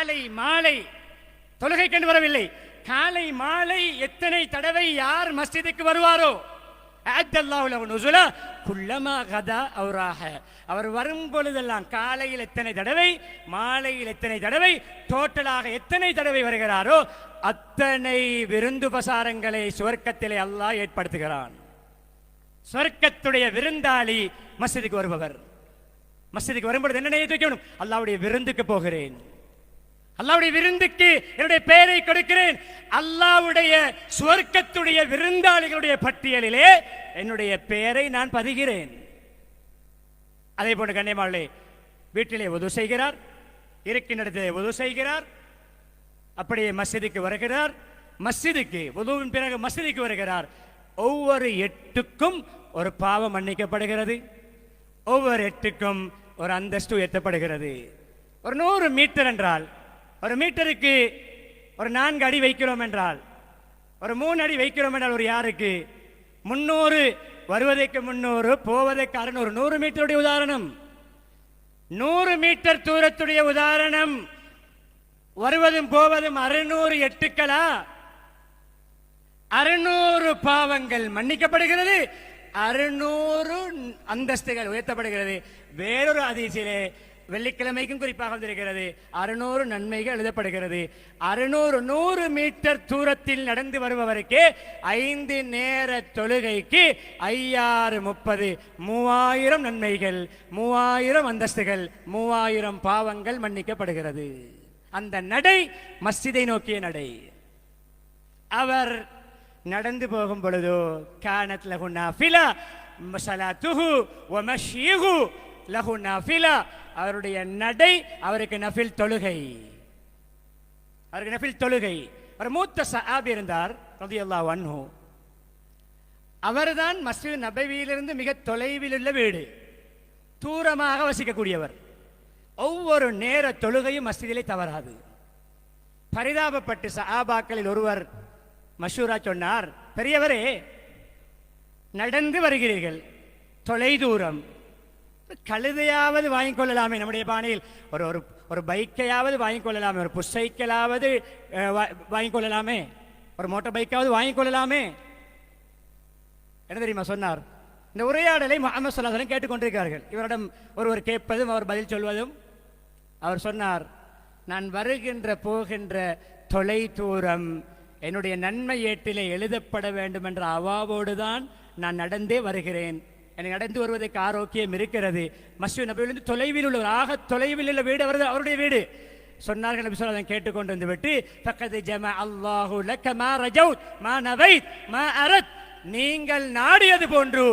காலை மாலை தொழுகை கண்டு வரவில்லை. காலை மாலை எத்தனை தடவை யார் மஸ்ஜிதுக்கு வருவாரோ? அவர் வரும் பொழுதெல்லாம் காலையில் எத்தனை தடவை மாலையில் எத்தனை தடவை டோட்டலாக எத்தனை தடவை வருகிறாரோ அத்தனை விருந்து பசாரங்களை சுவர்க்கத்திலே அல்லாஹ் ஏற்படுத்துகிறான். சொர்க்கத்துடைய விருந்தாளி மஸ்ஜிதுக்கு வருபவர். மஸ்ஜிதுக்கு வரும்பொழுது என்ன நினைத்து வைக்கணும்? அல்லாவுடைய விருந்துக்கு போகிறேன். அல்லாவுடைய விருந்துக்கு என்னுடைய பெயரை கொடுக்கிறேன். அல்லாவுடைய சுவர்க்கத்துடைய விருந்தாளிகளுடைய பட்டியலிலே என்னுடைய பெயரை நான் பதிகிறேன். அதே போன்று கண்ணியமாளே வீட்டிலே உதவு செய்கிறார் இருக்கின்ற உதவு செய்கிறார் அப்படியே மசிதிக்கு வருகிறார் மஸ்ஜிதுக்கு உதவின் பிறகு மஸ்ஜிதுக்கு வருகிறார். ஒவ்வொரு எட்டுக்கும் ஒரு பாவம் மன்னிக்கப்படுகிறது. ஒவ்வொரு எட்டுக்கும் ஒரு அந்தஸ்து உயர்த்தப்படுகிறது. ஒரு நூறு மீட்டர் என்றால் ஒரு மீட்டருக்கு ஒரு நான்கு அடி வைக்கிறோம் என்றால் ஒரு மூணு அடி வைக்கிறோம் என்றால் ஒரு யாருக்கு? முன்னூறு வருவதற்கு முன்னூறு போவதற்கு அறுநூறு. நூறு மீட்டருடைய உதாரணம். நூறு மீட்டர் தூரத்துடைய உதாரணம். வருவதும் போவதும் அறுநூறு எட்டுக்களா? அறுநூறு பாவங்கள் மன்னிக்கப்படுகிறது. அறுநூறு அந்தஸ்துகள் உயர்த்தப்படுகிறது. வேறொரு அதிசயிலே வெள்ளிக்கிழமைக்கும் குறிப்பாக வந்திருக்கிறது. அறுநூறு நன்மைகள் எழுதப்படுகிறது. அறுநூறு நூறு மீட்டர் தூரத்தில் நடந்து வருபவருக்கு ஐந்து நேர தொழுகைக்கு ஐயாறு முப்பது. மூவாயிரம் நன்மைகள் மூவாயிரம் அந்தஸ்துகள் மூவாயிரம் பாவங்கள் மன்னிக்கப்படுகிறது. அந்த நடை மஸ்ஜிதை நோக்கிய நடை. அவர் நடந்து போகும் பொழுதோ கானத் லகுனா ஃபிலா சலாத்துஹு வ மஷ்யிஹு லஹு அவருடைய நடை அவருக்கு நஃபில் தொழுகை. அவருக்கு நஃபில் தொழுகை. ஒரு மூத்த சஹாபி இருந்தார் ரலியல்லாஹு அன்ஹு. அவர்தான் மஸ்ஜித் நபவியிலிருந்து மிக தொலைவில் உள்ள வீடு. தூரமாக வசிக்கக்கூடியவர். ஒவ்வொரு நேர தொழுகையும் மஸ்ஜிதிலே தவறாது. பரிதாபப்பட்டு சஹாபாக்களில் ஒருவர் மஷூரா சொன்னார் பெரியவரே நடந்து வருகிறீர்கள். தொலை தூரம் கழுதையாவது வாங்கிக் கொள்ளலாமே நம்முடைய பாணியில். ஒரு ஒரு ஒரு பைக்கையாவது வாங்கிக் கொள்ளலாமே ஒரு புஷைக்கலாவது வாங்கிக் கொள்ளலாமே ஒரு மோட்டார் பைக்காவது வாங்கிக் கொள்ளலாமே என்ன தெரியுமா சொன்னார்? இந்த உரையாடலை முகமது சொல்லாசலம் கேட்டுக்கொண்டிருக்கிறார்கள். இவரிடம் ஒருவர் கேட்பதும் அவர் பதில் சொல்வதும் அவர் சொன்னார் நான் வருகின்ற போகின்ற தொலை தூரம் என்னுடைய நன்மை ஏட்டிலே எழுதப்பட வேண்டும் என்ற அவாவோடு தான் நான் நடந்தே வருகிறேன். எனக்கு நடந்து வருவதற்கு ஆரோக்கியம் இருக்கிறது. மஸ்ஜித் நபியிலிருந்து தொலைவில் உள்ள ஆக தொலைவில் உள்ள வீடு அவரது அவருடைய வீடு. சொன்னார்கள் நபி சொல்லி கேட்டுக்கொண்டு வந்து விட்டு பக்கத்து ஜம அல்லாஹு லக்க மா ரஜவுத் மா நவை மா அரத். நீங்கள் நாடியது போன்று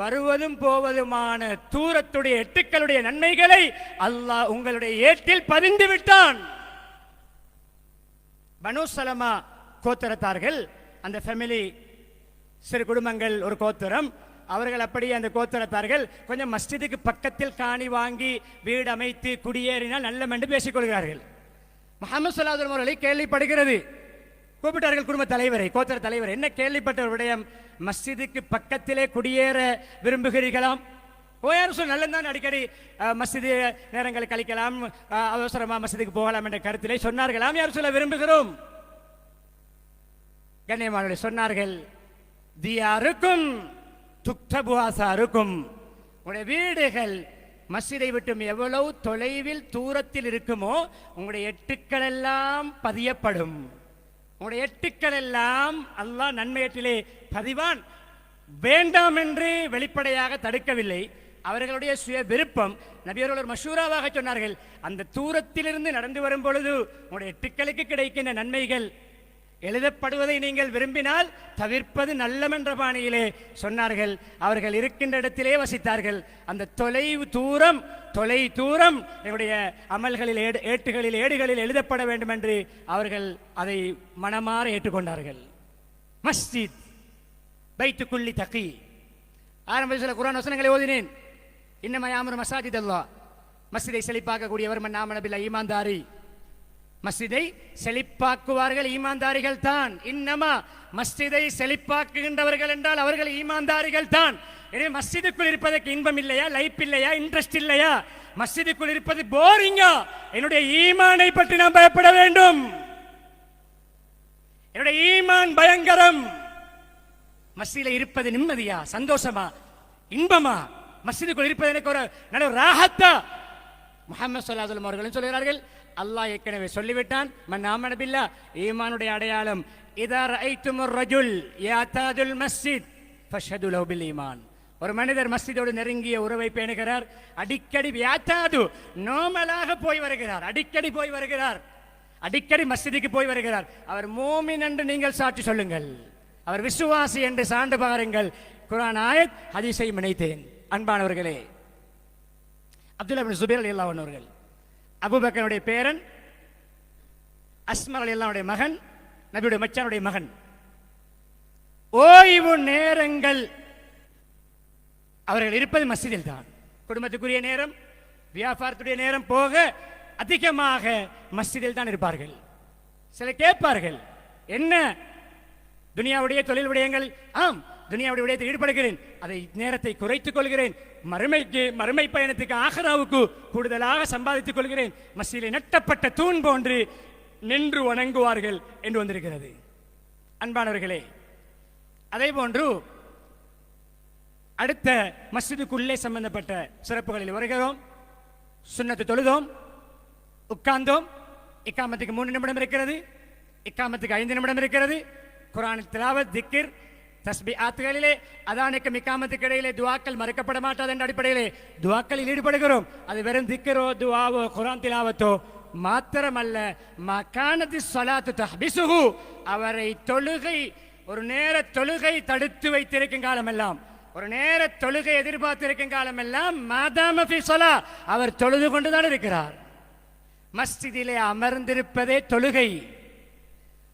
வருவதும் போவதுமான தூரத்துடைய எட்டுக்களுடைய நன்மைகளை அல்லாஹ் உங்களுடைய ஏட்டில் பதிந்து விட்டான். பனு சலமா கோத்தரத்தார்கள் அந்த ஃபேமிலி சிறு குடும்பங்கள் ஒரு கோத்தரம். அவர்கள் அப்படியே அந்த கோத்திரத்தார்கள் கொஞ்சம் மஸ்ஜிதுக்கு பக்கத்தில் காணி வாங்கி வீடு அமைத்து குடியேறினால் நல்ல என்று பேசிக் கொள்கிறார்கள் முகமது சொல்லாதர் அவர்களை கேள்விப்படுகிறது. கூப்பிட்டார்கள் குடும்ப தலைவரை கோத்திர தலைவர் என்ன கேள்விப்பட்ட ஒரு விடயம்? மஸ்ஜிதுக்கு பக்கத்திலே குடியேற விரும்புகிறீர்களாம்? ஓயார் சொல் நல்லதான் அடிக்கடி அஹ், மஸ்ஜிது கழிக்கலாம் அவசரமாக அவசரமா மஸ்ஜிதுக்கு போகலாம் என்ற கருத்திலே சொன்னார்களாம் யார் சொல்ல விரும்புகிறோம். கண்ணியமானவர்களே சொன்னார்கள் தியாருக்கும் துக்தபுவாசாருக்கும் உங்களுடைய வீடுகள் மஸ்ஜிதை விட்டும் எவ்வளவு தொலைவில் தூரத்தில் இருக்குமோ உங்களுடைய எட்டுக்கள் எல்லாம் பதியப்படும். உங்களுடைய எட்டுக்கள் எல்லாம் அல்லாஹ் நன்மையற்றிலே பதிவான். வேண்டாம் என்று வெளிப்படையாக தடுக்கவில்லை. அவர்களுடைய சுய விருப்பம் நபியர்கள் ஒரு மஷூராவாக சொன்னார்கள். அந்த தூரத்திலிருந்து நடந்து வரும் பொழுது உங்களுடைய எட்டுக்களுக்கு கிடைக்கின்ற நன்மைகள் எழுதப்படுவதை நீங்கள் விரும்பினால் தவிர்ப்பது நல்லமென்ற பாணியிலே சொன்னார்கள். அவர்கள் இருக்கின்ற இடத்திலே வசித்தார்கள். அந்த தொலைவு தூரம் தொலை தூரம் என்னுடைய அமல்களில் ஏடு ஏட்டுகளில் ஏடுகளில் எழுதப்பட வேண்டும் என்று அவர்கள் அதை மனமாற ஏற்றுக்கொண்டார்கள். மஸ்ஜித் பைத்துக்குள்ளி தக்கி ஆரம்ப சில குரான் வசனங்களை ஓதினேன். இன்னமயாமர் மசாஜித் அல்லா மஸ்ஜிதை செழிப்பாக்கக்கூடியவர் மன்னாமனபில் ஈமான்தாரி மஸ்ஜிதை செழிப்பாக்குவார்கள் ஈமான்தாரிகள் தான். இன்னமா மஸ்ஜிதை செழிப்பாக்குகின்றவர்கள் என்றால் அவர்கள் ஈமான்தாரிகள் தான். எனவே மஸ்ஜிதுக்குள் இருப்பதற்கு இன்பம் இல்லையா? லைப் இல்லையா? இன்ட்ரெஸ்ட் இல்லையா? மஸ்ஜிதுக்குள் இருப்பது போரிங்கா? என்னுடைய ஈமானை பற்றி நாம் பயப்பட வேண்டும். என்னுடைய ஈமான் பயங்கரம். மஸ்ஜிதில் இருப்பது நிம்மதியா? சந்தோஷமா? இன்பமா? மஸ்ஜிதுக்குள் இருப்பது எனக்கு ஒரு நல்ல ராகத்தா? முகமது சொல்லாசலம் அவர்களும் சொல்கிறார்கள் அல்லாஹ் ஏற்கனவே சொல்லிவிட்டான் மன் ஈமானுடைய அடையாளம் இதார் ரஜுல் யாத்தாதுல் மஸ்ஜித் ஃபஷ்ஹது ஈமான். ஒரு மனிதர் மஸ்ஜிதோடு நெருங்கிய உறவை பேணுகிறார் அடிக்கடி வியாத்தாது நோமலாக போய் வருகிறார் அடிக்கடி போய் வருகிறார் அடிக்கடி மஸ்ஜிதுக்கு போய் வருகிறார். அவர் மோமின் என்று நீங்கள் சாட்சி சொல்லுங்கள். அவர் விசுவாசி என்று சான்று பாருங்கள். குரான் ஆயத் ஹதீஸை நினைத்தேன் அன்பானவர்களே அப்துல்லா சுபேர் அலி அல்லாஹ் அவர்கள் அபுபக்கனுடைய பேரன் அஸ்மர் அலி அல்லாவுடைய மகன் நபியுடைய மச்சானுடைய மகன். ஓய்வு நேரங்கள் அவர்கள் இருப்பது மசிதில் தான் குடும்பத்துக்குரிய நேரம் வியாபாரத்துடைய நேரம் போக அதிகமாக மஸ்ஜிதில் தான் இருப்பார்கள். சில கேட்பார்கள் என்ன? துனியாவுடைய தொழில் விடயங்கள்? ஆம் துனியாவுடைய விடயத்தில் ஈடுபடுகிறேன். அதை நேரத்தை குறைத்துக் கொள்கிறேன். மறுமைக்கு மறுமை பயணத்துக்கு ஆஹராவுக்கு கூடுதலாக சம்பாதித்துக் கொள்கிறேன். மஸ்ஜிதில் நட்டப்பட்ட தூண் போன்று நின்று வணங்குவார்கள் என்று வந்திருக்கிறது. அன்பானவர்களே அதே போன்று அடுத்த மஸ்ஜிதுக்குள்ளே சம்பந்தப்பட்ட சிறப்புகளில் வருகிறோம். சுண்ணத்து தொழுதோம் உட்கார்ந்தோம். இக்காமத்துக்கு மூணு நிமிடம் இருக்கிறது. இக்காமத்துக்கு ஐந்து நிமிடம் இருக்கிறது. குரான் திலாவத் திக்கிர் தஸ்பி ஆத்துகளிலே அதானுக்கும் இக்காமத்துக்கு இடையிலே துவாக்கள் மறுக்கப்பட மாட்டாது என்ற அடிப்படையிலே துவாக்களில் ஈடுபடுகிறோம் அது வெறும் திக்கரோ துவாவோ குரான் திலாவத்தோ மாத்திரமல்ல மகானது சொலாத்து தஹ்பிசுஹு அவரை தொழுகை ஒரு நேர தொழுகை தடுத்து வைத்திருக்கும் காலமெல்லாம் ஒரு நேர தொழுகை எதிர்பார்த்திருக்கும் காலமெல்லாம் மாதாம சொலா அவர் தொழுது கொண்டுதான் இருக்கிறார் மஸ்ஜிதிலே அமர்ந்திருப்பதே தொழுகை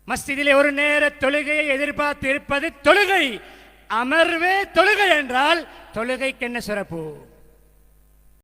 மஸ்ஜிதிலே ஒரு நேர தொழுகையை எதிர்பார்த்து இருப்பது தொழுகை. அமர்வே தொழுகை என்றால் தொழுகைக்கு என்ன சிறப்பு?